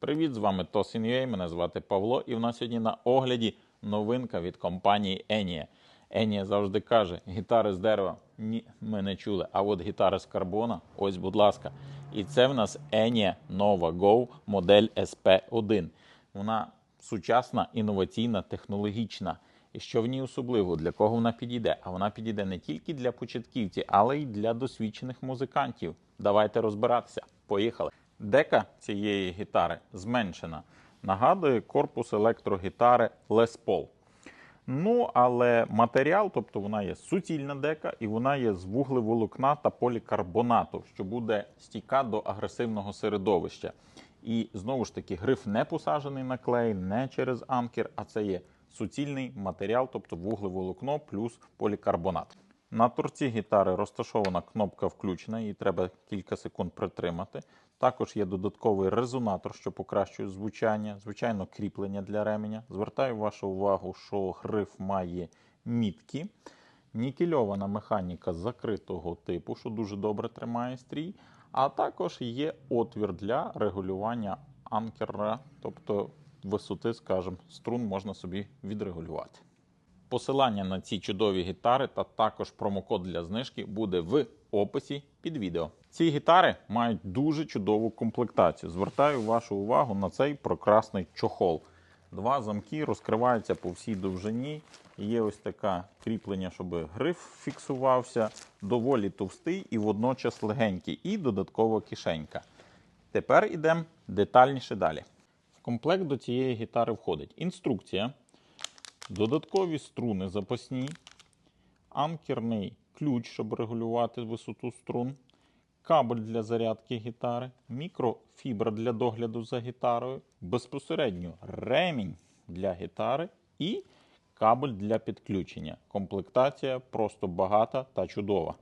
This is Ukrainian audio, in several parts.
Привіт, з вами Tosin.ua, мене звати Павло, і в нас сьогодні на огляді новинка від компанії Enia. Enia завжди каже, гітари з дерева ні, ми не чули. А от гітари з карбона, ось, будь ласка. І це в нас Enia Nova Go модель SP1. Вона сучасна, інноваційна, технологічна. І що в ній особливо, для кого вона підійде? А вона підійде не тільки для початківців, але й для досвідчених музикантів. Давайте розбиратися. Поїхали. Дека цієї гітари зменшена. Нагадує корпус електрогітари Les Paul. Ну, але матеріал, тобто вона є суцільна дека, і вона є з вуглеволокна та полікарбонату, що буде стійка до агресивного середовища. І знову ж таки, гриф не посаджений на клей, не через анкер, а це є суцільний матеріал, тобто вуглеволокно плюс полікарбонат. На торці гітари розташована кнопка включена, її треба кілька секунд притримати. Також є додатковий резонатор, що покращує звучання, звичайно, кріплення для ременя. Звертаю вашу увагу, що гриф має мітки. Нікельована механіка закритого типу, що дуже добре тримає стрій. А також є отвір для регулювання анкера, тобто висоти, скажімо, струн можна собі відрегулювати. Посилання на ці чудові гітари та також промокод для знижки буде в описі під відео. Ці гітари мають дуже чудову комплектацію. Звертаю вашу увагу на цей прекрасний чохол. Два замки розкриваються по всій довжині. Є ось таке кріплення, щоб гриф фіксувався, доволі товстий і водночас легенький, і додаткова кишенька. Тепер йдемо детальніше далі. В комплект до цієї гітари входить інструкція, додаткові струни запасні, анкерний ключ, щоб регулювати висоту струн, кабель для зарядки гітари, мікрофібра для догляду за гітарою, безпосередньо ремінь для гітари і кабель для підключення. Комплектація просто багата та чудова.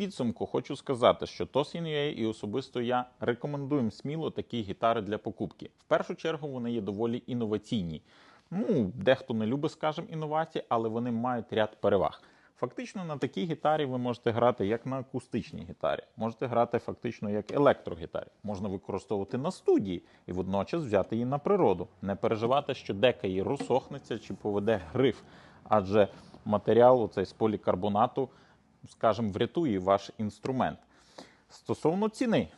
Підсумку хочу сказати, що Tosin.ua і особисто я рекомендуємо сміло такі гітари для покупки. В першу чергу вони є доволі інноваційні. Ну, дехто не любить, скажімо, інновації, але вони мають ряд переваг. Фактично на такій гітарі ви можете грати як на акустичній гітарі, можете грати фактично як електрогітарі. Можна використовувати на студії і водночас взяти її на природу. Не переживати, що дека її розсохнеться чи поведе гриф, адже матеріал оцей з полікарбонату скажімо, врятує ваш інструмент. Стосовно ціни,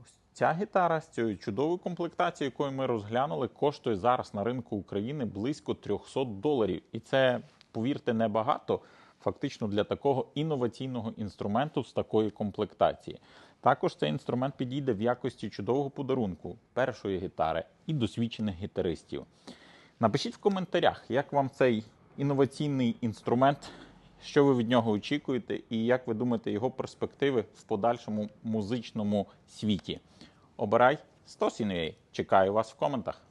ось ця гітара з цією чудовою комплектацією, яку ми розглянули, коштує зараз на ринку України близько 300 доларів. І це, повірте, небагато. Фактично для такого інноваційного інструменту з такої комплектації. Також цей інструмент підійде в якості чудового подарунку першої гітари і досвідчених гітаристів. Напишіть в коментарях, як вам цей інноваційний інструмент, що ви від нього очікуєте, і як ви думаєте його перспективи в подальшому музичному світі. Обирай 100 Чекаю вас в коментах.